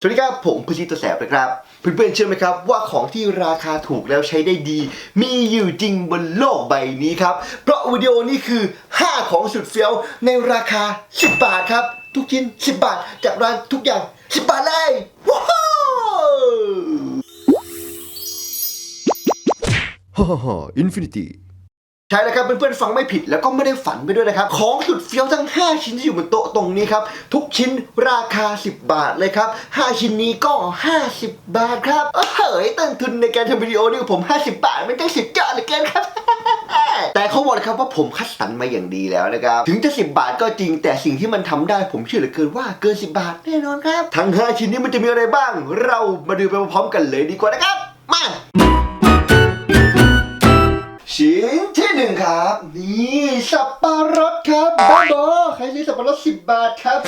สวัสดีครับ ผมพจิตรแสบนะครับเพื่อนๆเชื่อไหมครับว่าของที่ราคาถูกแล้วใช้ได้ดี มีอยู่จริงบนโลกใบนี้ครับ เพราะวิดีโอนี้คือ 5 ของสุดเฟี้ยวในราคา 10 บาทครับ ทุกชิ้น 10 บาท จากร้านทุกอย่าง 10 บาทเลยว้าวฮ่าฮ่าฮ่าอินฟินิตี้ ใช่แล้วครับเพื่อนๆฟังไม่ผิดแล้วก็ไม่ได้ฝันไปด้วยนะครับ ของสุดเฟี้ยวทั้ง 5 ชิ้นที่อยู่บนโต๊ะตรงนี้ครับ ทุกชิ้นราคา 10 บาทเลยครับ 5 ชิ้นนี้ก็ 50 บาทครับเฮ้ยต้นทุนในการทำวิดีโอนี่ของผม 50 บาท ไม่ได้สิบยอดเลือเกินครับแต่เขาบอกครับว่าผมคัดสรรมาอย่างดีแล้วนะครับ ถึงจะ 10 บาทก็จริง แต่สิ่งที่มันทำได้ผมเชื่อเหลือเกินว่าเกิน 10 บาทแน่นอนครับ ทั้ง 5 ชิ้นนี้มันจะมีอะไรบ้าง เรามาดูไปพร้อมกันเลยดีกว่านะครับ มา ชิ้นที่หนึ่งครับ นี่สับปะรดครับบ้าบอใครซื้อสับปะรดสิบบาทครับ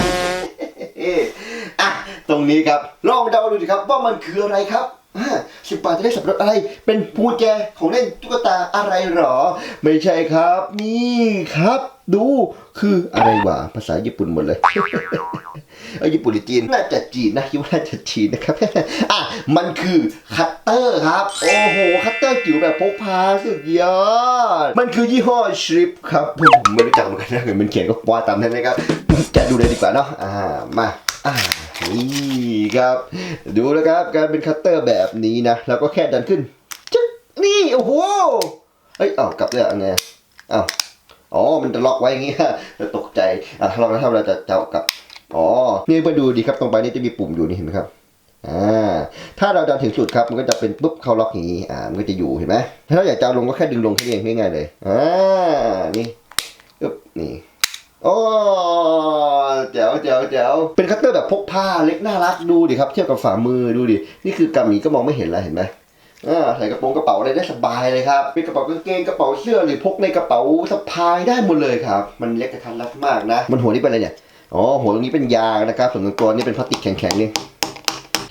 อะตรงนี้ครับ ลองเดาดูดิครับว่ามันคืออะไรครับ สิบบาทจะได้สับปะรดอะไร เป็นพวงกุญแจของเล่นตุ๊กตาอะไรหรอ ไม่ใช่ครับ นี่ครับ ดูคืออะไรวะภาษาญี่ปุ่นหมดเลยเออญี่ปุ่นหรือจีนน่าจะจีนนะคิดว่าน่าจะจีนนะครับอะมันคือคัตเตอร์ครับ โอ้โห คัตเตอร์จิ๋วแบบพกพาสุดยอด มันคือยี่ห้อชริปครับผมไม่รู้จักเหมือนกันนะเห็นมันเขียนก็ว่าตามนั้นนะครับแกะดูเลยดีกว่าเนาะอ่ามา นี่ครับ ดูนะครับการเป็นคัตเตอร์แบบนี้นะแล้วก็แค่ดันขึ้นจึ๊กนี่โอ้โหเอ้ยเอ้ากลับเลยอะไงเอ้าอ๋อ มันจะล็อกไว้อย่างงี้จะตกใจอะถ้าเราถ้าเราจะจะเอากลับอ๋อนี่มาดูดีครับตรงไปนี่จะมีปุ่มอยู่นี่เห็นไหมครับอ่าถ้าเราดันถึงสุดครับมันก็จะเป็นปุ๊บเข้าล็อกอย่างนี้อ่ามันก็จะอยู่เห็นไหมถ้าเราอยากจะเอาลงก็แค่ดึงลงแค่นี้เองง่ายๆเลยอ่านี่ปึ๊บนี่ โอ้เจ๋วเจ๋วเจ๋วเป็นคัตเตอร์แบบพกพาเล็กน่ารักดูดิครับเทียบกับฝ่ามือดูดิ นี่คือกำหมีก็มองไม่เห็นแล้วเห็นไหมอ่าใส่กระโปรงกระเป๋าอะไรได้สบายเลยครับเป็นกระเป๋ากางเกงกระเป๋าเสื้อหรือพกในกระเป๋าสะพายได้หมดเลยครับ มันเล็กกระทันรัดมากนะ มันหัวนี่เป็นอะไรเนี่ย อ๋อหัวตรงนี้เป็นยางนะครับ ส่วนตรงตัวนี่เป็นพลาสติกแข็งๆนี่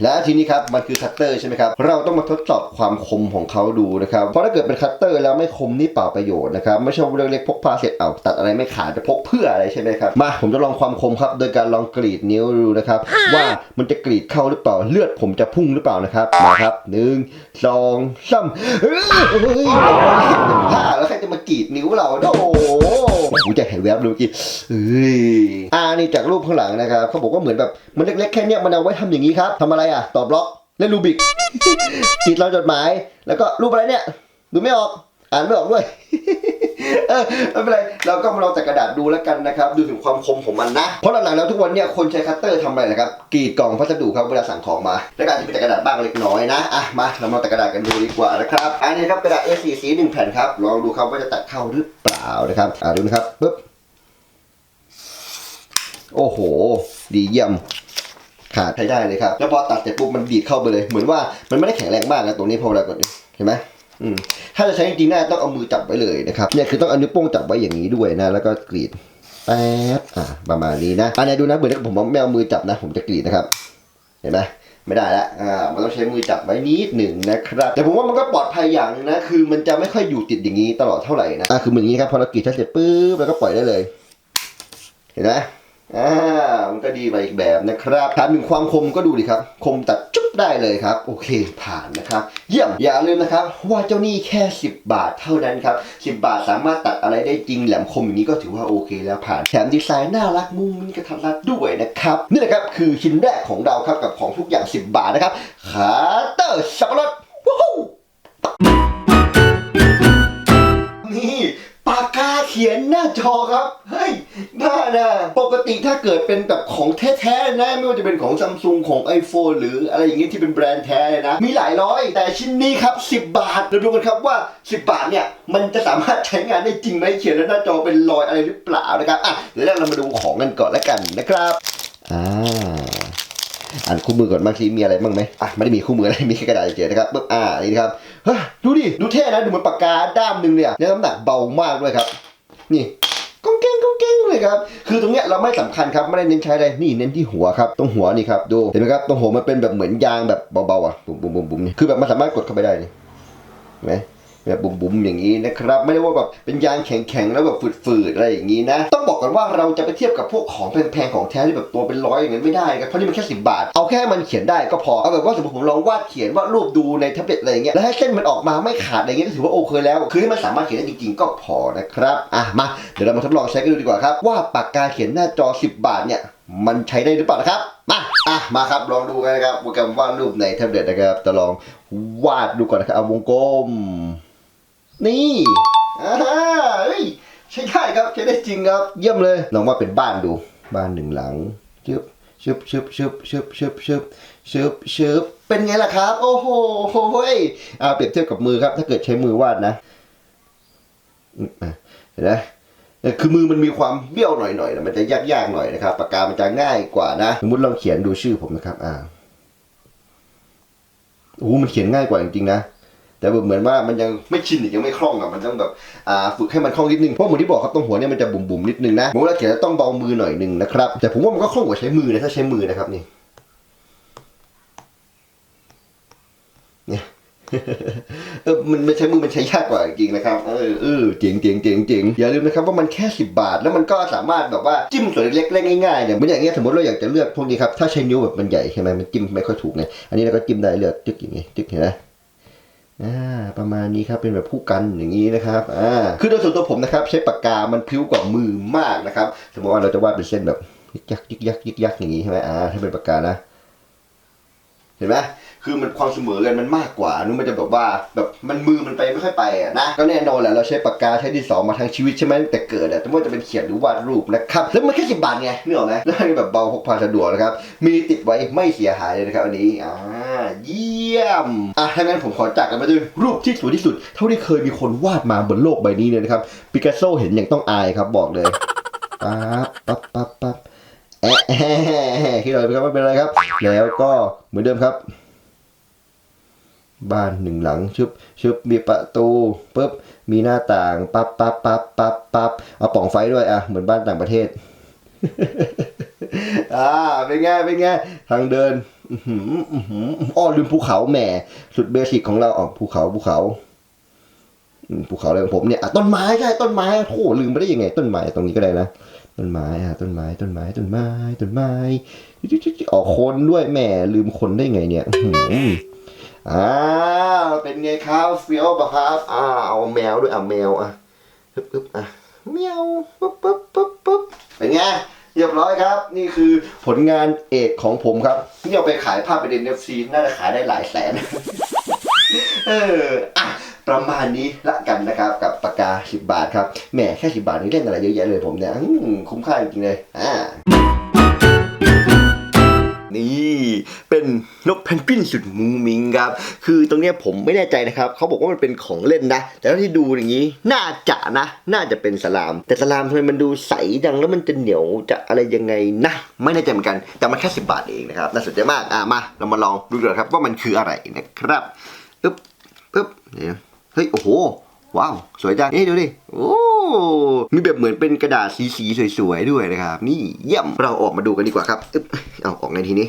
และทีนี้ครับมันคือคัตเตอร์ใช่ไหมครับเราต้องมาทดสอบความคมของเขาดูนะครับเพราะถ้าเกิดเป็นคัตเตอร์แล้วไม่คมนี่เปล่าประโยชน์นะครับไม่ใช่ว่าเรื่องเล็กพกพาเสร็จเอาตัดอะไรไม่ขาดจะพกเพื่ออะไรใช่ไหมครับมาผมจะลองความคมครับโดยการลองกรีดนิ้วดูนะครับว่ามันจะกรีดเข้าหรือเปล่าเลือดผมจะพุ่งหรือเปล่านะครับมาครับหนึ่ง สองสามเฮ้ยหนึ่งผ้าแล้วใครจะมากรีดนิ้วเราโอ้โหหูใจะเห็นแวบดูเมื่อกี้เฮ้ยอ่านี่จากรูปข้างหลังนะครับเขาบอกว่าเหมือนแบบมันเล็กๆแค่เนี้ยมันเอาไว้ทำอย่างนี้ครับทำอะไรอะตอบบล็อกเล่นรูบิกติดเราจดหมาย แล้วก็รูปอะไรเนี่ย ดูไม่ออก อ่านไม่ออกด้วย เออไม่เป็นไรเราก็มาลองจากกระดาษดูแล้วกันนะครับ ดูถึงความคมของมันนะ เพราะหลังๆแล้วทุกวันเนี่ยคนใช้คัตเตอร์ทำอะไรนะครับกรีดกล่องพัสดุครับเวลาสั่งของมา แล้วก็อาจจะเป็นจากกระดาษบ้างเล็กน้อยนะอะมาเรามาจากกระดาษกันดูดีกว่านะครับอันนี้ครับกระดาษ A4 สีหนึ่งแผ่นครับลองดูครับว่าจะตัดเข้าหรือเปล่านะครับอ่าดูนะครับปึ๊บโอ้โห ดีเยี่ยมขาดใช้ได้เลยครับ แล้วพอตัดเสร็จปุ๊บมันดีดเข้าไปเลย เหมือนว่ามันไม่ได้แข็งแรงมากนะตรงนี้พอเวลากดเห็นไหม ถ้าจะใช้จริงๆน่าต้องเอามือจับไว้เลยนะครับเนี่ยคือต้องเอานิ้วโป้งจับไว้อย่างนี้ด้วยนะ แล้วก็กรีดแป๊บอ่าประมาณนี้นะอันนี้ดูนะเหมือนผมไม่เอามือจับนะ ผมจะกรีดนะครับ เห็นไหมไม่ได้ละอ่า มันต้องใช้มือจับไว้นิดหนึ่งนะครับ แต่ผมว่ามันก็ปลอดภัยอย่างหนึงนะ คือมันจะไม่ค่อยอยู่ติดอย่างนี้ตลอดเท่าไหร่นะ อ่าคือเหมือนอย่างนี้ครับ พอเรากรีดเสร็จปุ๊บแล้วก็ปล่อยได้เลย เห็นไหม อ่ามันก็ดีไปอีกแบบนะครับถามถึงความคมก็ดูดิครับ คมตัดจุ๊บได้เลยครับ โอเคผ่านนะครับ เยี่ยมอย่าลืมนะครับ ว่าเจ้านี่แค่ 10 บาทเท่านั้นครับ 10 บาทสามารถตัดอะไรได้จริงแหลมคมอย่างนี้ก็ถือว่าโอเคแล้วผ่านแถมดีไซน์น่ารักมุมนี้กระทัดรัดด้วยนะครับ นี่แหละครับคือชิ้นแรกของเราครับกับของทุกอย่าง 10 บาทนะครับคาเตอร์สับปะรดวู้ฮู้ เขียนหน้าจอครับ เฮ้ยบ้านะปกติถ้าเกิดเป็นแบบของแท้ๆนะไม่ว่าจะเป็นของซัมซุงของ iPhone หรืออะไรอย่างงี้ที่เป็นแบรนด์แท้เลยนะ มีหลายร้อย แต่ชิ้นนี้ครับ 10 บาทเราดูกันครับว่า 10 บาทเนี่ย มันจะสามารถใช้งานได้จริงไหมเขียนแล้วหน้าจอเป็นรอยอะไรหรือเปล่านะครับอะเดี๋ยวเรามาดูของกันก่อนแล้วกันนะครับอ่าอ่านคู่มือก่อนบางทีมีอะไรบ้างไหมอะไม่ได้มีคู่มืออะไรมีแค่กระดาษเฉยๆนะครับปึ๊บอ่านี่นะครับเฮ้ยดูดิดูเท่นะดูเหมือนปากกาด้ามหนึ่งเนี่ยแล้วน้ำหนักเบามากด้วยครับ นี่ก้องเก้งก้องเก้งเลยครับ คือตรงเนี้ยเราไม่สำคัญครับ ไม่ได้เน้นใช้อะไร นี่เน้นที่หัวครับ ตรงหัวนี่ครับ ดู เห็นไหมครับ ตรงหัวมันเป็นแบบเหมือนยางแบบเบาๆอะ บุ๋มบุ๋มบุ๋มบุ๋มนี่ คือแบบมันสามารถกดเข้าไปได้นี่เห็นไหมเห็นไหม แบบบุ๋มๆอย่างนี้นะครับ ไม่ได้ว่าแบบเป็นยางแข็งๆแล้วแบบฝืดๆอะไรอย่างนี้นะ ต้องบอกกันว่าเราจะไปเทียบกับพวกของแพงๆของแท้ที่แบบตัวเป็นร้อยอย่างนั้นไม่ได้ครับเพราะนี่มันแค่สิบาท เอาแค่มันเขียนได้ก็พอเอาแบบว่าสมมติผมลองวาดเขียนวาดรูปดูในแท็บเล็ตอะไรอย่างเงี้ยแล้วให้เส้นมันออกมาไม่ขาดอะไรเงี้ยก็ถือว่าโอเคแล้ว คือให้มันสามารถเขียนได้จริงๆ ก็พอนะครับอะมาเดี๋ยวเรามาทดลองใช้กันดูดีกว่าครับว่าปากกาเขียนหน้าจอ 10 บาทเนี่ยมันใช้ได้หรือเปล่านะครับมาอะมาครับลองดูกันนะครับโปรแกรมวาดรูปในแท็บเล็ตนะครับจะลองวาดดูก่อนนะครับเอาวงกลม นี่อ่าเฮ้ยใช้ได้ครับใช้ได้จริงครับ เยี่ยมเลยลองว่าเป็นบ้านดู บ้านหนึ่งหลังชึบชึบชึบชึบชึบชึบชึบชึบชึบเป็นไงล่ะครับ โอ้โหเฮ้ยอ่าเปรียบเทียบกับมือครับ ถ้าเกิดใช้มือวาดนะเห็นไหมคือมือมันมีความเบี้ยวหน่อยๆนะมันจะยากๆหน่อยนะครับปากกามันจะง่ายกว่านะสมมติลองเขียนดูชื่อผมนะครับ อ่าโอ้มันเขียนง่ายกว่าจริงๆนะ แต่แบบเหมือนว่ามันยังไม่ชินหรือยังไม่คล่องอะมันต้องแบบอ่าฝึกให้มันคล่องนิดนึงเพราะเหมือนที่บอกครับตรงหัวเนี่ยมันจะบุ๋มๆนิดนึงนะผมว่าเขียนต้องเบามือหน่อยนึงนะครับแต่ผมว่ามันก็คล่องกว่าใช้มือนะถ้าใช้มือนะครับนี่เนี่ยเออมันไม่ใช้มือมันใช้ยากกว่าจริงนะครับ เออเออเจ๋งเจ๋งเจ๋งเจ๋งอย่าลืมนะครับว่ามันแค่ 10 บาท แล้วมันก็สามารถแบบว่าจิ้มส่วนเล็กๆง่ายๆเนี่ยเหมือนอย่างเงี้ยสมมติเราอยากจะเลือกพวกนี้ครับ ถ้าใช้นิ้วแบบมันใหญ่ใช่ไหมมันจิ้มไม่ค่อยถูกไงอันนี้เราก็จิ้มได้เลือกจึ๊กอย่างงี้จึ๊กเห็นไหม อ่าประมาณนี้ครับเป็นแบบผู้กันอย่างนี้นะครับอ่าคือโดยส่วนตัวผมนะครับ ใช้ปากกามันพิ้วกว่ามือมากนะครับ สมมติว่าเราจะวาดเป็นเส้นแบบยักยักยิกยักยิกยักอย่างนี้ใช่ไหมอ่าถ้าเป็นปากกานะ เห็นไหม คือมันความเสมอกันมันมากกว่านู้นมันจะแบบว่าแบบมันมือมันไปไม่ค่อยไปอะนะก็แน่นอนแหละเราใช้ปากกาใช้ดินสอมาทั้งชีวิตใช่ไหมตั้งแต่เกิดอะแต่ไม่ว่าจะเป็นเขียนหรือวาดรูปนะครับแล้วมันแค่สิบบาทไงนึกออกไหมแล้วมันแบบเบาพกพาสะดวกนะครับมีติดไว้ไม่เสียหายเลยนะครับอันนี้อ่าเยี่ยมอะถ้างั้นผมขอจากกันไปด้วยรูปที่สวยที่สุด เท่าที่เคยมีคนวาดมาบนโลกใบนี้เลยนะครับปิกัสโซเห็นอย่างต้องอายครับบอกเลยปั๊บปั๊บปั๊บปั๊บแอะแอะคิดอะไรไปครับไม่เป็นไรครับ แล้วก็เหมือนเดิมครับ บ้านหนึ่งหลังชึบชึบมีประตูปุ๊บมีหน้าต่างปั๊บปั๊บปั๊บปั๊บปั๊บเอาปล่องไฟด้วยอะเหมือนบ้านต่างประเทศอ่าเป็นไงเป็นไงทางเดินอื้อหืออื้อลืมภูเขาแหมสุดเบสิกของเราอ๋อภูเขาภูเขาภูเขาอะไรของผมเนี่ยต้นไม้ใช่ต้นไม้โอ้ลืมไปได้ยังไง ต้นไม้ตรงนี้ก็ได้นะต้นไม้อะต้นไม้ต้นไม้ต้นไม้ต้นไม้อ๋อคนด้วยแหมลืมคนได้ไงเนี่ย อ่าเป็นไงครับเฟี้ยวปะครับอ่าเอาแมวด้วยอะแมวอะปึ๊บปึ๊บอะแมวปึ๊บปึ๊บปึ๊บปึ๊บเป็นไงเรียบร้อยครับ นี่คือผลงานเอกของผมครับนี่เอาไปขายภาพไปเดนเอฟซีน่าจะขายได้หลายแสน เอออะประมาณนี้ละกันนะครับกับปากกา 10 บาทครับแหมแค่ 10 บาทนี่เล่นอะไรเยอะแยะเลยผมเนี่ยคุ้มค่าจริงเลยอ่า นี่เป็นนกเพนกวินสุดมุงมิงครับ คือตรงเนี้ยผมไม่แน่ใจนะครับเขาบอกว่ามันเป็นของเล่นนะ แต่เท่าที่ดูอย่างนี้ น่าจะนะ น่าจะเป็นสลาม แต่สลามทำไมมันดูใสดังแล้วมันจะเหนียวจะอะไรยังไงนะ ไม่แน่ใจเหมือนกัน แต่มันแค่สิบาทเองนะครับ น่าสนใจมาก อะมา เรามาลองดูกันครับว่ามันคืออะไรนะครับปึ๊บปึ๊บเดี๋ยวเฮ้ย โอ้โห ว้าว สวยจังนี่ดูดิ โอ้ มีแบบเหมือนเป็นกระดาษสีสีๆสวยๆด้วยนะครับ นี่เยี่ยมเราออกมาดูกันดีกว่าครับอึ๊บเอาออกในทีนี้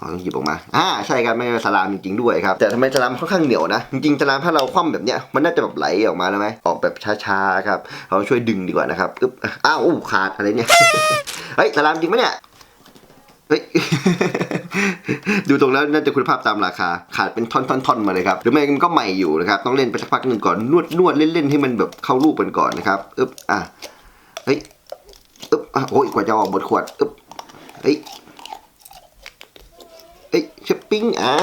อ๋อต้องหยิบออกมา อ่า ใช่ครับไม่ใช่สลามจริงๆด้วยครับ แต่ทำไมสลามค่อนข้างเหนียวนะ จริงๆสลามถ้าเราคว่ำแบบเนี้ย มันน่าจะแบบไหลออกมาแล้วไหมออกแบบช้าๆครับ เราช่วยดึงดีกว่านะครับ อึ๊บ อ้าวอู้ขาดอะไรเนี่ย เฮ้ยสลามจริงปะเนี่ย เฮ้ย ดูตรงแล้วน่าจะคุณภาพตามราคา ขาดเป็นท่อนๆๆมาเลยครับ หรือไม่มันก็ใหม่อยู่นะครับ ต้องเล่นไปสักพักหนึ่งก่อน นวดนวดเล่นๆให้มันแบบเข้ารูปกันก่อนนะครับอึ๊บอะเฮ้ยอึ๊บอะโอ้ยกว่าจะออกบทขวดอึ๊บเฮ้ยเอ้ยช้อปปิ้งอ่า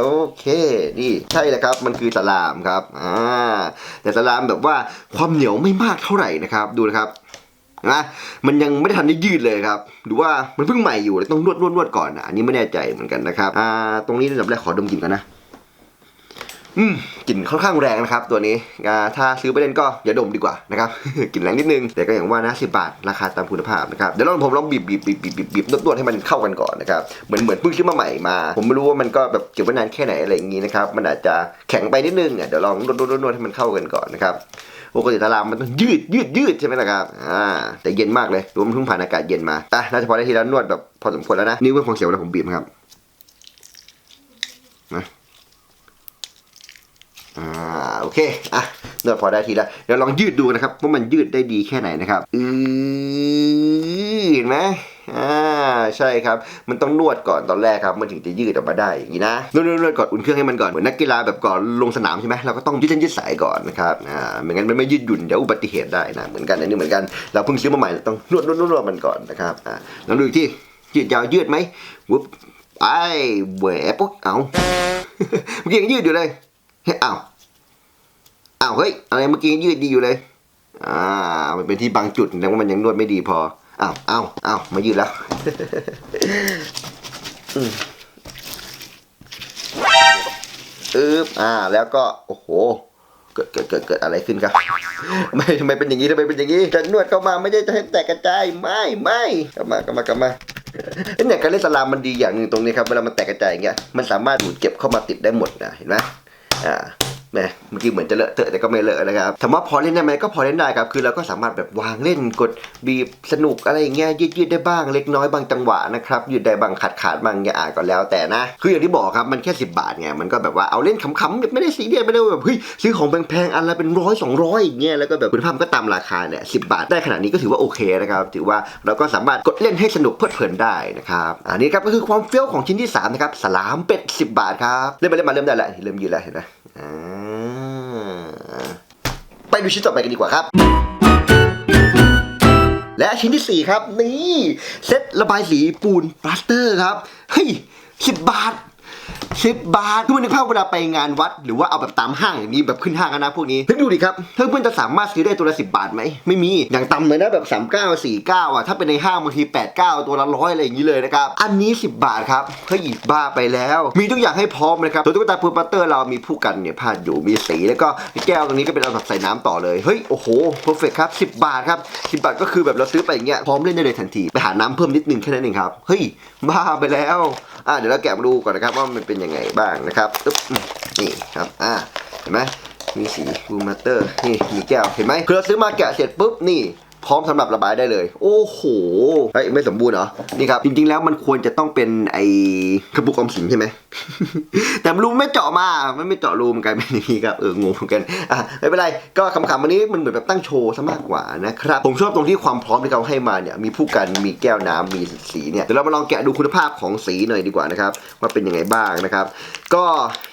โอเคนี่ใช่แล้วครับมันคือสลามครับอ่าแต่สลามแบบว่าความเหนียวไม่มากเท่าไหร่นะครับ ดูนะครับ นะมันยังไม่ได้ทันได้ยืดเลยครับหรือว่ามันเพิ่งใหม่อยู่เลยต้องนวดนวดนวดก่อนนะอันนี้ไม่แน่ใจเหมือนกันนะครับอ่าตรงนี้ระดับแรกขอดมกลิ่นก่อนนะอืมกลิ่นค่อนข้างแรงนะครับ ตัวนี้อ่าถ้าซื้อไปเล่นก็อย่าดมดีกว่านะครับ กลิ่นแรงนิดนึง แต่ก็อย่างว่านะสิบาท ราคาตามคุณภาพนะครับ เดี๋ยวลองผมลองบีบบีบบีบบีบบีบบีบนวดให้มันเข้ากันก่อนนะครับ เหมือนเหมือนเพิ่งซื้อมาใหม่มา ผมไม่รู้ว่ามันก็แบบเก็บไว้นานแค่ไหนอะไรอย่างงี้นะครับ มันอาจจะแข็งไปนิดนึงอะเดี๋ยวลองนวดนวดนวดให้มันเข้ากันก่อนนะครับ ปกติตารางมันต้องยืดยืดยืดใช่ไหมล่ะครับอ่าแต่เย็นมากเลยดูว่ามันเพิ่งผ่านอากาศเย็นมาแต่น่าจะพอได้ทีแล้วนวดแบบพอสมควรแล้วนะนิ้วเป็นของเสียวแล้วผมบีบครับนะอ่าโอเคอะนวดพอได้ทีแล้วเดี๋ยวลองยืดดูนะครับว่ามันยืดได้ดีแค่ไหนนะครับอือเห็นไหม อ่าใช่ครับ มันต้องนวดก่อนตอนแรกครับ มันถึงจะยืดออกมาได้อย่างนี้นะนวดนวดนวดก่อนอุ่นเครื่องให้มันก่อนเหมือนนักกีฬาแบบก่อนลงสนามใช่ไหมเราก็ต้องยืดเส้นยืดสายก่อนนะครับอ่าไม่งั้นมันไม่ยืดหยุ่นเดี๋ยวอุบัติเหตุได้นะเหมือนกันอันนี้เหมือนกันเราเพิ่งซื้อมาใหม่ต้องนวดนวดนวดนวดมันก่อนนะครับอ่าลองดูอีกที่ยืดยาวยืดไหมวุบไปแหวะปุ๊บเอาเมื่อกี้ยังยืดอยู่เลยเฮ้อ้าวอ้าวเฮ้ยอะไรเมื่อกี้ยืดดีอยู่เลยอ่ามันเป็นที่บางจุดแสดงว่ามันยังนวดไม่ดีพอ อ้าวอ้าวอ้าวมายืดแล้วอือึ๊บอ่า แล้วก็ โอ้โห เกิดเกิดเกิดเกิดอะไรขึ้นครับ ไม่ทำไมเป็นอย่างนี้ทำไมเป็นอย่างนี้จะนวดเข้ามาไม่ได้จะให้แตกกระจาย ไม่ไม่กลับมากลับมากลับมาเอ้ยเนี่ยการเล่นสลามมันดีอย่างหนึ่งตรงนี้ครับ เวลามันแตกกระจายอย่างเงี้ย มันสามารถดูดเก็บเข้ามาติดได้หมดนะ เห็นไหมอ่า แหมเมื่อกี้เหมือนจะเลอะเทอะแต่ก็ไม่เลอะนะครับถามว่าพอเล่นได้ไหมก็พอเล่นได้ครับ คือเราก็สามารถแบบวางเล่นกดบีบสนุกอะไรอย่างเงี้ยยืดๆได้บ้างเล็กน้อยบางจังหวะนะครับยืดได้บางขาดขาดบางอย่าอ่านก็แล้วแต่นะ คืออย่างที่บอกครับมันแค่ 10 บาทไงมันก็แบบว่าเอาเล่นขำๆแบบไม่ได้ซีเรียสไม่ได้แบบเฮ้ยซื้อของแพงๆอันละเป็นร้อยสองร้อยอย่างเงี้ยแล้วก็แบบคุณภาพก็ตามราคาเนี่ยสิบาทได้ขนาดนี้ก็ถือว่าโอเคนะครับถือว่าเราก็สามารถกดเล่นให้สนุกเพลิดเพลินได้นะครับอันนี้ครับก็คือความเฟี้ยวของชิ้นที่สามนะครับสลามเป็ด10 บาทครับเริ่มมาเริ่มมาเริ่มได้แล้วเริ่มยืนแล้วเห็นไหมอ่า ไปดูชิ้นต่อไปกันดีกว่าครับและชิ้นที่ 4 ครับ นี่ เซตระบายสีปูนปลาสเตอร์ครับ เฮ้ยสิบบาท สิบบาทคือมันนึกภาพเวลาไปงานวัด หรือว่าเอาแบบตามห้างอย่างนี้แบบขึ้นห้างกันนะพวกนี้เฮ้ยดูดิครับเพื่อนๆจะสามารถซื้อได้ตัวละสิบบาทไหมไม่มีอย่างต่ำเลยนะแบบ3 9 4 9อะถ้าเป็นในห้างบางที8 9ตัวละร้อยอะไรอย่างนี้เลยนะครับอันนี้10บาทครับเฮ้ยบ้าไปแล้ว มีทุกอย่างให้พร้อมนะครับตัวตุ๊กตาปูนปลาสเตอร์เรามีผู้กันเนี่ยพาดอยู่มีสีแล้วก็แก้วตรงนี้ก็เป็นเอาแบบใส่น้ำต่อเลยเฮ้ยโอ้โหเพอร์เฟกครับ10บาทครับ10บาทก็คือแบบเราซื้อไปอย่างเงี้ยพร้อมเล่นได้เลยทันทีไปหาน้ำเพิ่มนิดนึงแค่นั้นเองครับเฮ้ยบ้าไปแล้ว อ่าเดี๋ยวเราแกะมาดูก่อนนะครับว่ามันเป็นยังไงบ้างนะครับอึ๊บนี่ครับอ่าเห็นไหมมีสีบูมาเตอร์นี่มีแก้วเห็นไหมคือเราซื้อมาแกะเสร็จปุ๊บนี่ พร้อมสำหรับระบายได้เลย โอ้โหเฮ้ยไม่สมบูรณ์เหรอนี่ครับจริงๆแล้วมันควรจะต้องเป็นไอ้กระปุกออมสินใช่ไหมแต่รูไม่เจาะมามันไม่เจาะรูมันกลายเป็นอย่างนี้ครับเอองงเหมือนกันอะไม่เป็นไรก็คำๆวันนี้มันเหมือนแบบตั้งโชว์ซะมากกว่านะครับผมชอบตรงที่ความพร้อมที่เขาให้มาเนี่ยมีผู้กันมีแก้วน้ำมีสีเนี่ยเดี๋ยวเรามาลองแกะดูคุณภาพของสีหน่อยดีกว่านะครับว่าเป็นยังไงบ้างนะครับก็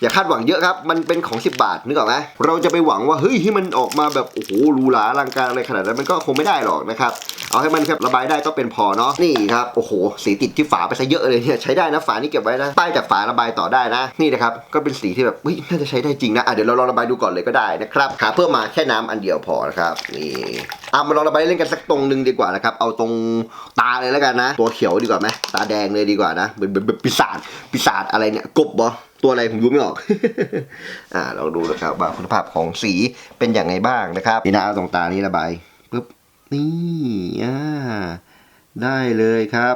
อย่าคาดหวังเยอะครับ มันเป็นของ 10 บาทนึกออกไหมเราจะไปหวังว่าเฮ้ยที่มันออกมาแบบโอ้โหหรูหราอลังการอะไรขนาดนั้นมันก็คงไม่ได้หรอกนะครับ เอาให้มันครับระบายได้ก็เป็นพอเนาะ นี่ครับ โอ้โห สีติดที่ฝาไปซะเยอะเลยเนี่ย ใช้ได้นะฝานี่เก็บไว้นะ ป้ายจากฝาระบายต่อได้นะ นี่นะครับ ก็เป็นสีที่แบบเฮ้ย น่าจะใช้ได้จริงนะอะเดี๋ยวเราลองระบายดูก่อนเลยก็ได้นะครับ หาเพิ่มมาแค่น้ำอันเดียวพอนะครับ นี่อะมาลองระบายเล่นกันสักตรงหนึ่งดีกว่านะครับ เอาตรงตาเลยแล้วกันนะ ตัวเขียวดีกว่าไหมตาแดงเลยดีกว่านะเหมือนเหมือนปีศาจ ปีศาจอะไรเนี่ย กบบอตัวอะไรผมดูไม่ออก อ่า เราดูนะครับว่าคุณภาพของสีเป็นอย่างไงบ้างนะครับนี่นะเอาตรงตานี้ระบายปุ๊บ นี่อ่าได้เลยครับ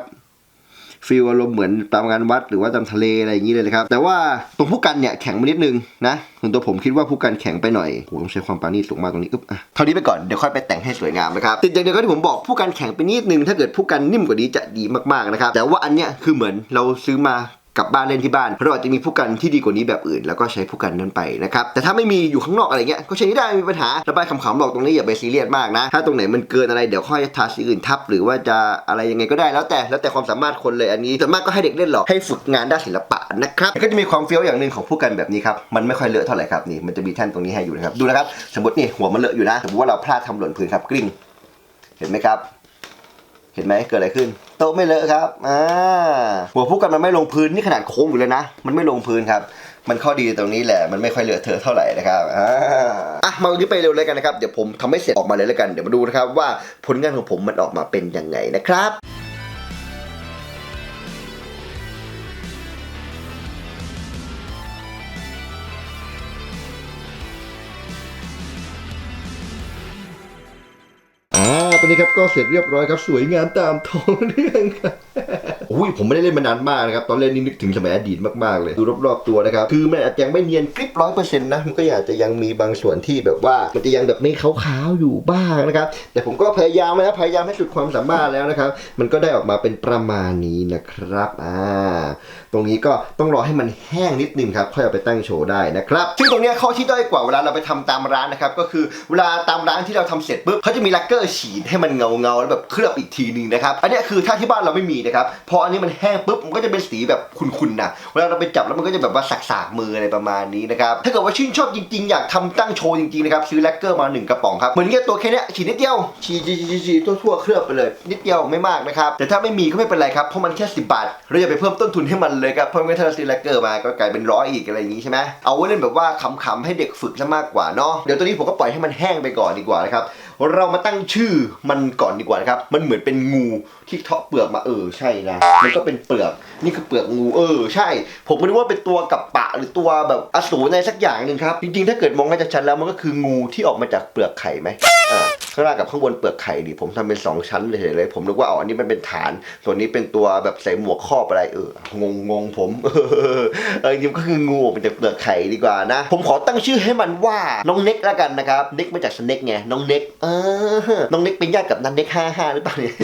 ฟีลอารมณ์เหมือนตามงานวัดหรือว่าตามทะเลอะไรอย่างนี้เลยนะครับ แต่ว่าตรงผู้กันเนี่ยแข็งมานิดนึงนะส่วนตัวผมคิดว่าผู้กันแข็งไปหน่อยโหต้องใช้ความปราณีตสูงมากตรงนี้อึ๊บอะเท่านี้ไปก่อนเดี๋ยวค่อยไปแต่งให้สวยงามนะครับติดอย่างเดียวก็ที่ผมบอกผู้กันแข็งไปนิดนึงถ้าเกิดผู้กันนิ่มกว่านี้จะดีมากๆนะครับแต่ว่าอันเนี้ยคือเหมือนเราซื้อมา กลับบ้านเล่นที่บ้านเราอาจจะมีผู้กันที่ดีกว่านี้แบบอื่น แล้วก็ใช้ผู้กันนั้นไปนะครับแต่ถ้าไม่มีอยู่ข้างนอกอะไรเงี้ยก็ใช้นี้ได้ไม่มีปัญหาระบายขำๆบอกตรงนี้อย่าไปซีเรียสมากนะถ้าตรงไหนมันเกินอะไรเดี๋ยวค่อยทาสีอื่นทับ หรือว่าจะอะไรยังไงก็ได้แล้วแต่แล้วแต่ความสามารถคนเลยอันนี้ส่วนมากก็ให้เด็กเล่นหรอกให้ฝึกงานด้านศิลปะนะครับก็จะมีความเฟี้ยวอย่างหนึ่งของผู้กันแบบนี้ครับมันไม่ค่อยเลอะเท่าไหร่ครับนี่มันจะมีแท่นตรงนี้ให้อยู่นะครับดูนะครับสมมตินี่หัวมันเลอะอยู่นะสมมติว่าเราพลาดทำหล่นพื้นครับกลิ้งเห็นไหมครับ เห็นไหมเกิดอะไรขึ้น โต๊ะไม่เลอะครับอ่าหัวผู้กันมันไม่ลงพื้นนี่ขนาดโค้งอยู่เลยนะ มันไม่ลงพื้นครับ มันข้อดีตรงนี้แหละมันไม่ค่อยเลอะเทอะเท่าไหร่นะครับอ่าอะมาวันนี้ไปเร็วเลยกันนะครับเดี๋ยวผมทำให้เสร็จออกมาเลยแล้วกันเดี๋ยวมาดูนะครับว่าผลงานของผมมันออกมาเป็นยังไงนะครับ อ่าตอนนี้ครับก็เสร็จเรียบร้อยครับสวยงามตามท้องเรื่องครับอุ้ยผมไม่ได้เล่นมานานมากนะครับตอนเล่นนี่นึกถึงสมัยอดีตมากๆเลยดูรอบๆตัวนะครับคือมันอาจจะยังไม่เนียนกริบร้อยเปอร์เซ็นต์นะมันก็อาจจะยังมีบางส่วนที่แบบว่ามันจะยังแบบไม่ขาวๆอยู่บ้างนะครับแต่ผมก็พยายามนะพยายามให้สุดความสามารถแล้วนะครับ มันก็ได้ออกมาเป็นประมาณนี้นะครับอ่า ตรงนี้ก็ต้องรอให้มันแห้งนิดนึงครับค่อยเอาไปตั้งโชว์ได้นะครับซึ่งตรงนี้ข้อที่ด้อยกว่าเวลาเราไปทำตามร้านนะครับก็คือเวลาตามร้านที่เราทำเสร็จปุ๊บเขาจะมีลักเกอร์ฉีดให้มันเงาเงาแล้วแบบเคลือบอีกทีนึงนะครับอันนี้คือถ้าที่บ้านเราไม่มีนะครับพออันนี้มันแห้งปุ๊บมันก็จะเป็นสีแบบขุ่นๆนะเวลาเราไปจับแล้วมันก็จะแบบว่าสักๆมืออะไรประมาณนี้นะครับถ้าเกิดว่าชื่นชอบจริงๆ อยากทำตั้งโชว์จริงๆนะครับซื้อลักเกอร์มาหนึ่งกระป๋องครับเหมือนแค่ตัวแค่นี้ฉีดนิดเดียวฉีดๆๆๆทั่วๆเคลือบไปเลย นิดเดียวไม่มากนะครับแต่ถ้าไม่มีก็ไม่เป็นไรครับเพราะมันแค่ 10 บาทเราอย่าไปเพิ่มต้นทุนให้มันเลยครับเพิ่มไม่งั้นถ้าเราซื้อแลเกอร์มาก็กลายเป็นร้อยอีกอะไรอย่างนี้ใช่ไหมเอาไว้เล่นแบบว่าขำๆให้เด็กฝึกซะมากกว่าเนาะเดี๋ยวตัวนี้ผมก็ปล่อยให้มันแห้งไปก่อนดีกว่านะครับเรามาตั้งชื่อมันก่อนดีกว่านะครับมันเหมือนเป็นงูที่เทาะเปลือกมาเออใช่นะมันก็เป็นเปลือกนี่คือเปลือกงูเออใช่ ผมก็นึกว่าเป็นตัวกับปะหรือตัวแบบอสูรอะไรสักอย่างหนึ่งครับ จริงๆ ถ้าเกิดมองให้ชัดๆแล้วมันก็คืองูที่ออกมาจากเปลือกไข่ไหมอ่าข้างล่างกับข้างบนเปลือกไข่ดิผมทำเป็นสองชั้นเลยเลย ผมนึกว่าอ๋ออันนี้มันเป็นฐาน ส่วนนี้เป็นตัวแบบใส่หมวกครอบอะไรเอองงงงผมเออจริงก็คืองูออกมาจากเปลือกไข่ดีกว่านะ ผมขอตั้งชื่อให้มันว่าน้องเน็กแล้วกันนะครับเน็กมาจากสเน็กไงน้องเน็กเออน้องเน็กเป็นญาติกับนันเน็กห้าห้าหรือเปล่าเนี่ย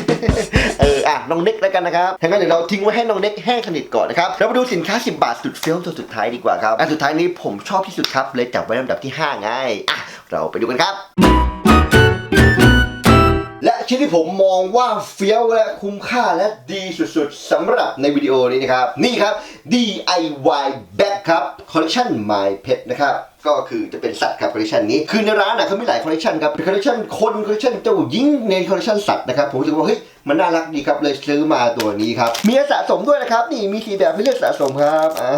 เอออะน้องเน็กแล้วกันนะครับทั้งนั้นเดี๋ยวเราทิ้งไว้ให้น้องเน็กแห้งสนิทก่อนนะครับแล้วมาดูสินค้า 10 บาทสุดเฟี้ยวตัวสุดท้ายดีกว่าครับอันสุดท้ายนี้ผมชอบที่สุดครับเลยจับไว้ลำดับที่5ไงอะเราไปดูกันครับและชิ้นที่ผมมองว่าเฟี้ยวและคุ้มค่าและดีสุดๆสำหรับในวิดีโอนี้นะครับ นี่ครับ DIY Bag ครับ Collection My Pet นะครับก็คือจะเป็นสัตว์ครับคอลเลคชันนี้ คือในร้านนะเขามีหลายคอลเลคชันครับเป็นคอลเลคชันคนคอลเลคชันเจ้าหญิงในคอลเลคชันสัตว์นะครับผมรู้สึกว่าเฮ้ย มันน่ารักดีครับเลยซื้อมาตัวนี้ครับ มีให้สะสมด้วยนะครับ นี่มีสีแบบให้เลือกสะสมครับอ่า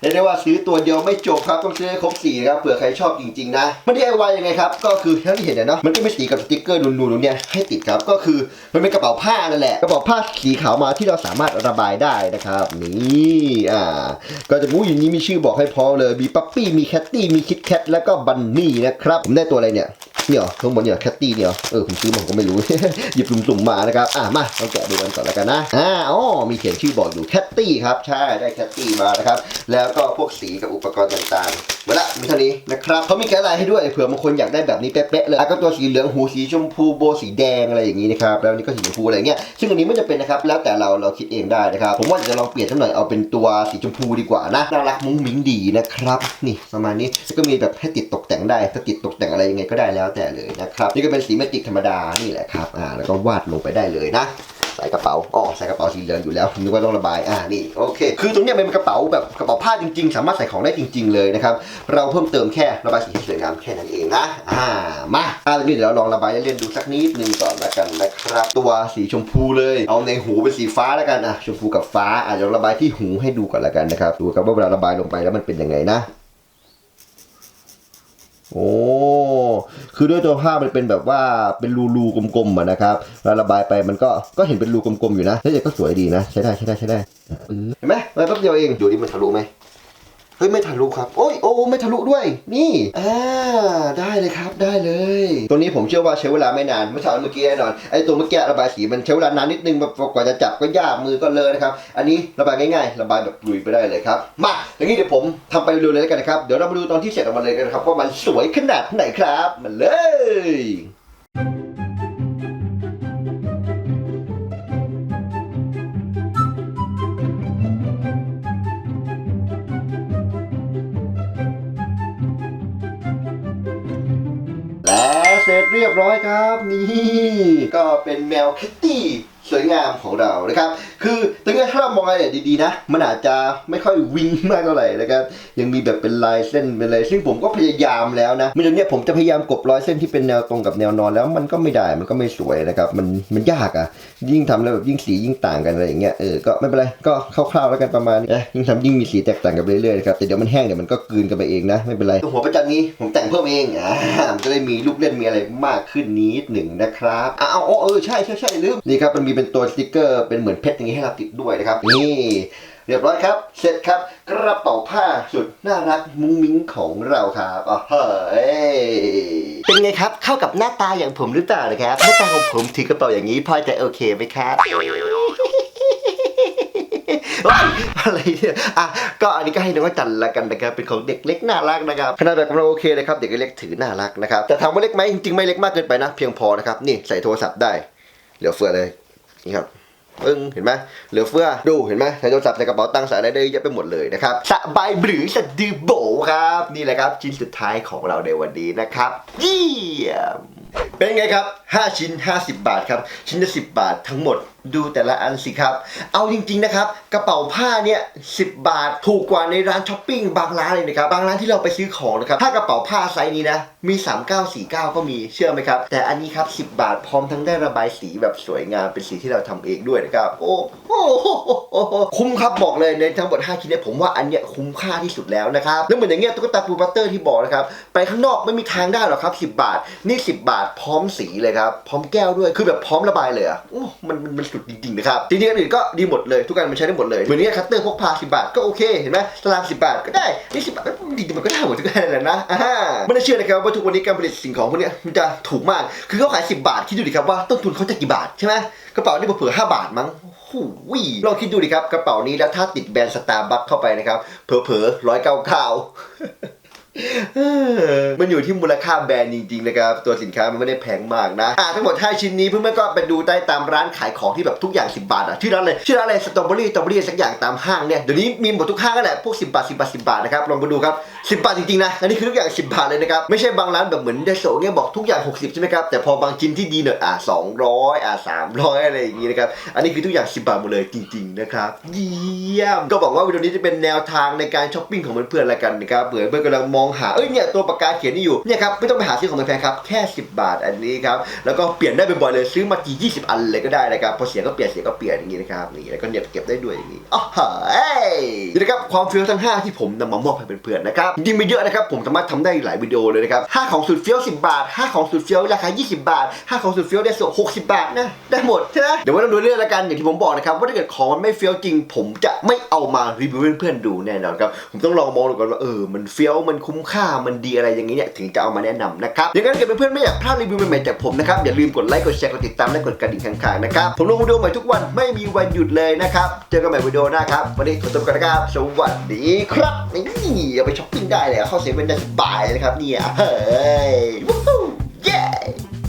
เรียกได้ว่าซื้อตัวเดียวไม่จบครับต้องซื้อให้ครบสีนะครับเผื่อใครชอบจริงๆนะมัน DIY ยังไงครับก็คือเท่าที่เห็นเนี่ยเนาะมันก็มีสีกับสติ๊กเกอร์นูนๆตรงเนี้ยให้ติดครับก็คือมันเป็นกระเป๋าผ้านั่นแหละกระเป๋าผ้าสีขาวมาที่เราสามารถระบายได้นะครับนี่อ่าก็จะมูอย่างนี้มีชื่อบอกให้พร้อมเลยมีปั๊ปปี้มีแคตตี้มีคิดแคทแล้วก็บันนี่นะครับผมได้ตัวอะไรเนี่ยเนี่ยเหรอข้างบนเนี่ยแคตตี้เนี่ยเออผมซื้อมาผมก็ไม่รู้ หยิบสุ่มๆมานะครับอะมาเราแกะดูกันก่อนแล้วกันนะอ่าอ๋อมีเขียนชื่อบอกอยู่แคตตี้ครับใช่ได้แคตตี้มานะครับแล้วก็พวกสีกับอุปกรณ์ต่างๆมดละมีเท่านี้นะครับเขามีแกะลายให้ด้วยเผื่อบางคนอยากได้แบบนี้เป๊ะๆเลยแล้วก็ตัวสีเหลืองหูสีชมพูโบสีแดงอะไรอย่างนี้นะครับแล้วนี่ก็สีชมพูอะไรเงี้ยซึ่งอันนี้ไม่จำเป็นนะครับแล้วแต่เราเราคิดเองได้นะครับผมว่าจะลองเปลี่ยนสักหน่อยเอาเป็นตัวสีชมพูดีกว่านะน่ารักมุ้งมิ้งดีนะครับนี่ประมาณนี้ก็มีแบบให้ติดตกแต่งได้ถ้าติดตกแต่งอะไรยังไงก็ได้แล้วแต่เลยนะครับ นี่ก็เป็นสีเมจิกธรรมดานี่แหละครับอ่าแล้วก็วาดลงไปได้เลยนะใส่กระเป๋าอ๋อใส่กระเป๋าสีเหลืองอยู่แล้วนึกว่าต้องระบาย อ่า นี่ โอเค คือตรงเนี้ยเป็นกระเป๋าแบบกระเป๋าผ้าจริงๆ สามารถใส่ของได้จริง ๆ เลยนะครับ เราเพิ่มเติมแค่ระบายสีสวยงามแค่นั้นเองนะ อ่า มาอ่าตรงนี้เดี๋ยวเราลองระบายเล่นดูสักนิดนึงก่อนละกันนะครับ ตัวสีชมพูเลย เอาในหูเป็นสีฟ้าแล้วกัน อะ ชมพูกับฟ้า อะเดี๋ยวระบายที่หูให้ดูก่อนละกันนะครับ ดูครับว่าเวลาระบายลงไปแล้วมันเป็นยังไงนะ โอ้ คือด้วยตัวผ้ามันเป็นแบบว่าเป็นรูๆกลมๆอะนะครับแล้วระบายไปมันก็ก็เห็นเป็นรูกลมๆอยู่นะแล้วก็สวยดีนะ ใช้ได้ใช้ได้ใช้ได้เห็นไหมระบายแป๊บเดียวเอง ดูดิมันทะลุไหม เฮ้ยไม่ทะลุครับ โอ้ยโอ้ไม่ทะลุด้วย นี่อ่าได้เลยครับได้เลยตัวนี้ผมเชื่อว่าใช้เวลาไม่นานเมื่อเช้าเมื่อกี้แน่นอนไอ้ตัวเมื่อกี้ระบายสีมันใช้เวลานานนิดนึงแบบกว่าจะจับก็ยากมือก็เลยนะครับ อันนี้ระบายง่ายๆ ระบายแบบลุยไปได้เลยครับ มาอย่างนี้เดี๋ยวผมทำไปเร็วๆเลยกันนะครับ เดี๋ยวเรามาดูตอนที่เสร็จออกมาเลยกันครับว่ามันสวยขนาดไหนครับมาเลย ร็จเรียบร้อยครับ นี่ ก็เป็นแมวคิตตี้สวยงามของเรานะครับ คือตรงนี้ถ้าเรามองอะไรดีๆนะ มันอาจจะไม่ค่อยวิ่งมากเท่าไหร่นะครับยังมีแบบเป็นลายเส้นเป็นอะไรซึ่งผมก็พยายามแล้วนะเมื่อเนี้ยผมจะพยายามกบรอยเส้นที่เป็นแนวตรงกับแนวนอนแล้วมันก็ไม่ได้มันก็ไม่สวยนะครับมันมันยากอะ่ะ ยิ่งทำแล้วแบบยิ่งสียิ่งต่างกันอะไรอย่างเงี้ยเออก็ไม่เป็นไรก็คร่าวๆแล้วกันประมาณนี้นะยิ่งทำยิ่งมีสีแตกต่างกันไปเรื่อยๆนะครับแต่เดี๋ยวมันแห้งเดี๋ยวมันก็กลืนกันไปเองนะไม่เป็นไรตัวหัวประจันนี้ผมแต่งเพิ่มเองอ่ามันจะได้มีลูกเล่นมีอะไรมากขึ้นนิดหนึ่งนะครับอ้าวอ๋อเออใช่ใช่ใช่ลืมนี่ครับมันมีเป็นตัวสติกเกอร์เป็นเหมือนเพชรอย่างนี้ให้เราติดด้วยนะครับ นี่เรียบร้อยครับเสร็จครับกระเป๋าผ้าสุดน่ารักมุ้งมิ้งของเราครับอ๋อเฮ้ยเป็นไงครับเข้ากับหน้าตาอย่างผมหรือเปล่านะครับหน้าตาของผมถือกระเป๋าอย่างนี้พอจะโอเคไหมครับอะไรเนี่ยอะก็อันนี้ก็ให้น้องจันละกันนะครับเป็นของเด็กเล็กน่ารักนะครับขนาดแบบกำลังโอเคเลยครับเด็กเล็กถือน่ารักนะครับแต่ถามว่าเล็กไหมจริงๆไม่เล็กมากเกินไปนะ เพียงพอนะครับนี่ใส่โทรศัพท์ได้เหลือเฟือเลยนี่ครับ ปึ้งเห็นไหมเหลือเฟือดูเห็นไหมใช้โทรศัพท์ใส่กระเป๋าตังค์ใส่อะไรได้เยอะไปหมดเลยนะครับสบายหรือสะดือโบครับนี่แหละครับชิ้นสุดท้ายของเราในวันนี้นะครับเยี่ยมเป็นไงครับ 5 ชิ้น 50 บาทครับ ชิ้นละ10 บาททั้งหมด ดูแต่ละอันสิครับ เอาจริงๆนะครับ กระเป๋าผ้าเนี่ย10บาทถูกกว่าในร้านช้อปปิ้งบางร้านเลยนะครับ บางร้านที่เราไปซื้อของนะครับ ถ้ากระเป๋าผ้าไซส์นี้นะ มี 3949 ก็มีเชื่อไหมครับ แต่อันนี้ครับ 10 บาทพร้อมทั้งได้ระบายสีแบบสวยงามเป็นสีที่เราทำเองด้วยนะครับ โอ้โหคุ้มครับบอกเลยในทั้งหมด5ชิ้นเนี่ยผมว่าอันเนี้ยคุ้มค่าที่สุดแล้วนะครับ แล้วเหมือนอย่างเงี้ยตุ๊กตาปูบัตเตอร์ที่บอกนะครับ ไปข้างนอกไม่มีทางได้หรอกครับ 10 บาท นี่ 10 บาทพร้อมสีเลยครับ พร้อมแก้วด้วย คือแบบพร้อมระบายเลยอะโอ้มันมันสุดจริงๆนะครับจริงๆอันอื่นก็ดีหมดเลยทุกอันมันใช้ได้หมดเลยเหมือนนี้คัตเตอร์พกพา10บาทก็โอเคเห็นไหมตาราง10บาทก็ได้นี่10บาทจริงๆมันก็ได้หมดทุกอันแหละนะอ่าไม่น่าเชื่อนะครับว่าทุกวันนี้การผลิตสิ่งของพวกนี้มันจะถูกมาก คือเขาขาย 10 บาทคิดดูดิครับว่าต้นทุนเขาจะกี่บาทใช่ไหมกระเป๋านี่เผื่อๆ5บาทมั้งหูยลองคิดดูดิครับกระเป๋านี้แล้วถ้าติดแบรนด์สตาร์บัคเข้าไปนะครับเผลอๆร้อยเก้าเก้า มันอยู่ที่มูลค่าแบรนด์จริงๆนะครับ ตัวสินค้ามันไม่ได้แพงมากนะอ่าทั้งหมด 5 ชิ้นนี้เพื่อนๆก็ไปดูได้ตามร้านขายของที่แบบทุกอย่าง 10 บาทอะชื่อร้านเลยชื่อร้านอะไรสตรอเบอรี่สตรอเบอรี่สักอย่างตามห้างเนี่ยเดี๋ยวนี้มีหมดทุกห้างแหละพวก 10 บาท 10 บาท 10 บาทนะครับลองไปดูครับ 10 บาทจริงๆนะ อันนี้คือทุกอย่าง 10 บาทเลยนะครับ ไม่ใช่บางร้านแบบเหมือนเดโซเนี่ยบอกทุกอย่าง 60 ใช่ไหมครับ แต่พอบางชิ้นที่ดีหน่อยอะ200 อะ 300 อะไรอย่างงี้นะครับ อันนี้คือทุกอย่าง 10 บาทหมดเลยจริงๆนะครับ เยี่ยม ก็บอกว่าวิดีโอนี้จะเป็นแนวทางในการช้อปปิ้งของเพื่อนๆละกันนะครับเผื่อเพื่อนกำลังมองหา เอ้ยเนี่ยตัวปากกาเขียนนี่อยู่ เนี่ยครับไม่ต้องไปหาซื้อของแพงครับแค่ 10 บาทอันนี้ครับ แล้วก็เปลี่ยนได้บ่อยๆเลยซื้อมากี่20 อันเลยก็ได้นะครับ พอเสียก็เปลี่ยนเสียก็เปลี่ยนอย่างนี้นะครับ นี่แล้วก็เนี่ยเก็บได้ด้วยอย่างนี้อ๋อเฮ้ยนี่นะครับความฟี้ยวทั้ง 5 ที่ผมนำมามอบให้เพื่อนๆนะครับจริงไม่เยอะนะครับผมสามารถทำได้หลายวิดีโอเลยนะครับ5ของสุดเฟี้ยว10บาท5ของสุดเฟี้ยวราคา 20 บาท5ของสุดเฟี้ยวได้ส่ง60บาทนะได้หมดใช่ไหมเดี๋ยวไว้เราดูเรื่องละกันอย่างที่ผมบอกนะครับว่าถ้าเกิดของมันไม่เฟี้ยวจริง ผมจะไม่เอามารีวิวให้เพื่อนๆดูแน่นอนครับผมต้องลองมองดูก่อนว่าเออมันเฟี้ยวมันคุ้มค่ามันดีอะไรอย่างนี้เนี่ยถึงจะเอามาแนะนำนะครับอย่างนั้นเกิดเพื่อนๆไม่อยากพลาดรีวิวใหม่ๆจากผมนะครับอย่าลืมกดไลค์กดแชร์กดติดตามและกดกระดิ่งข้างๆนะครับผมลงวิดีโอใหม่ทุกวันไม่มีวันหยุดเลยนะครับเจอกันใหม่วิดีโอหน้าครับวันนี้ขอตัวก่อนนะครับสวัสดีครับนี่เอาไปช้อปปิ้งได้เลยเข้าเซเว่นได้สบายนะครับเนี่ยเฮ้ยเย้